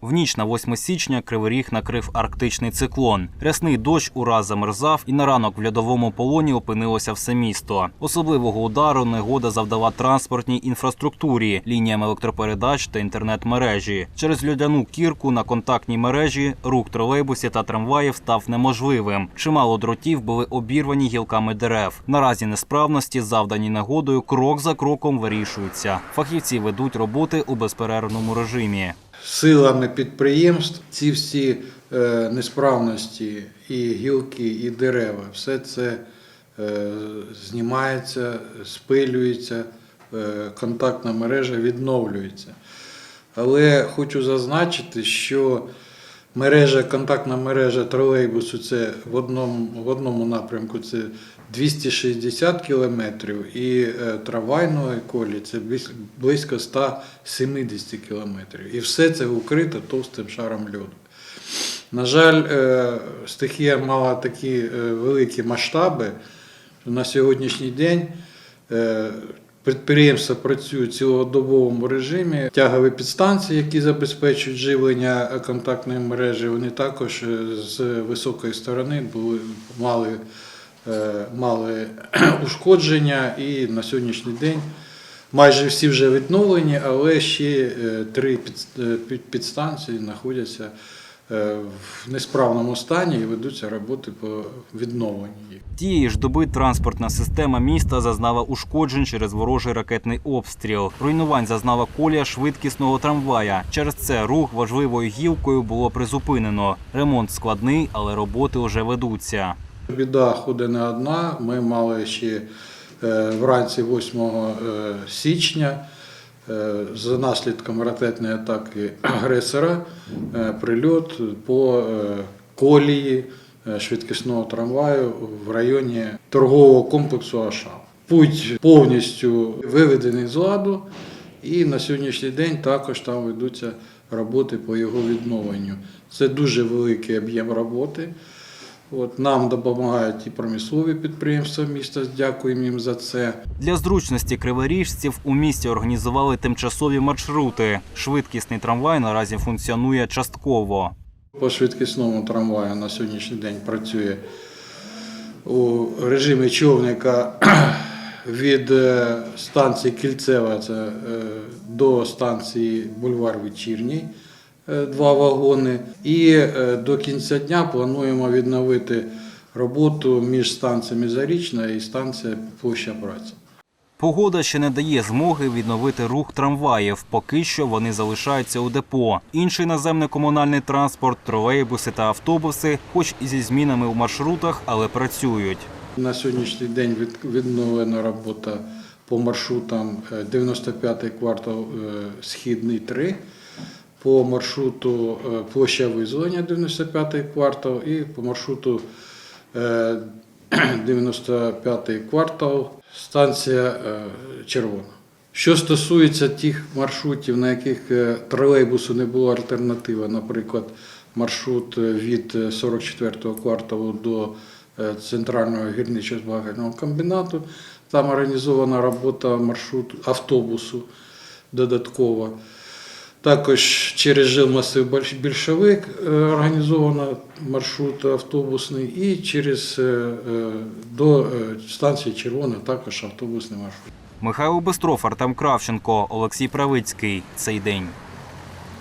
В ніч на 8 січня Кривий Ріг накрив арктичний циклон. Рясний дощ ураз замерзав, і на ранок в льодовому полоні опинилося все місто. Особливого удару негода завдала транспортній інфраструктурі, лініям електропередач та інтернет-мережі. Через льодяну кірку на контактній мережі рух тролейбусів та трамваїв став неможливим. Чимало дротів були обірвані гілками дерев. Наразі несправності, завдані негодою, крок за кроком вирішуються. Фахівці ведуть роботи у безперервному режимі. Силами підприємств ці всі е, несправності, і гілки, і дерева, все це е, знімається, спилюється, е, контактна мережа відновлюється. Але хочу зазначити, що мережа, контактна мережа тролейбусу це в одному, в одному напрямку це 260 кілометрів, і е, трамвайної колії це близько 170 кілометрів. І все це укрито товстим шаром льоду. На жаль, е, стихія мала такі е, великі масштаби, що на сьогоднішній день підприємства працюють в цілодобовому режимі. Тягові підстанції, які забезпечують живлення контактної мережі, вони також е, з високої сторони були, мали, е, мали ушкодження і на сьогоднішній день. Майже всі вже відновлені, але ще е, три під- підстанції знаходяться в несправному стані і ведуться роботи по відновленню їх. Тієї ж доби транспортна система міста зазнала ушкоджень через ворожий ракетний обстріл. Руйнувань зазнала колія швидкісного трамвая. Через це рух важливою гілкою було призупинено. Ремонт складний, але роботи вже ведуться. Біда ходить не одна. Ми мали ще е, вранці 8 е, січня е, за наслідком ракетної атаки агресора е, прильот по е, колії е, швидкісного трамваю в районі торгового комплексу Аша. Путь повністю виведений з ладу, і на сьогоднішній день також там ведуться роботи по його відновленню. Це дуже великий об'єм роботи. От, нам допомагають і промислові підприємства міста. Дякуємо їм за це. Для зручності криворіжців у місті організували тимчасові маршрути. Швидкісний трамвай наразі функціонує частково. По швидкісному трамваю на сьогоднішній день працює у режимі човника від е, станції Кільцева це, е, до станції Бульвар Вечірній. Е, Два вагони. І е, до кінця дня плануємо відновити роботу між станціями Зарічна і станція Площа Праці. Погода ще не дає змоги відновити рух трамваїв. Поки що вони залишаються у депо. Інший наземний комунальний транспорт, тролейбуси та автобуси, хоч і зі змінами у маршрутах, але працюють. На сьогоднішній день від- відновлена робота по маршрутам е, 95-й квартал е, Східний 3, по маршруту е, площа визволення 95-й квартал і по маршруту е, 95-й квартал станція е, Червона. Що стосується тих маршрутів, на яких е, тролейбусу не було альтернативи, наприклад, маршрут е, від 44-го кварталу до е, центрального гірничо-збагального комбінату, там організована робота маршруту автобусу додатково. Також через жилмасив масив більшовик е, організовано маршрут автобусний, і через е, е, до станції Червона також автобусний маршрут. Михайло Бестров, Артем Кравченко, Олексій Правицький. Цей день.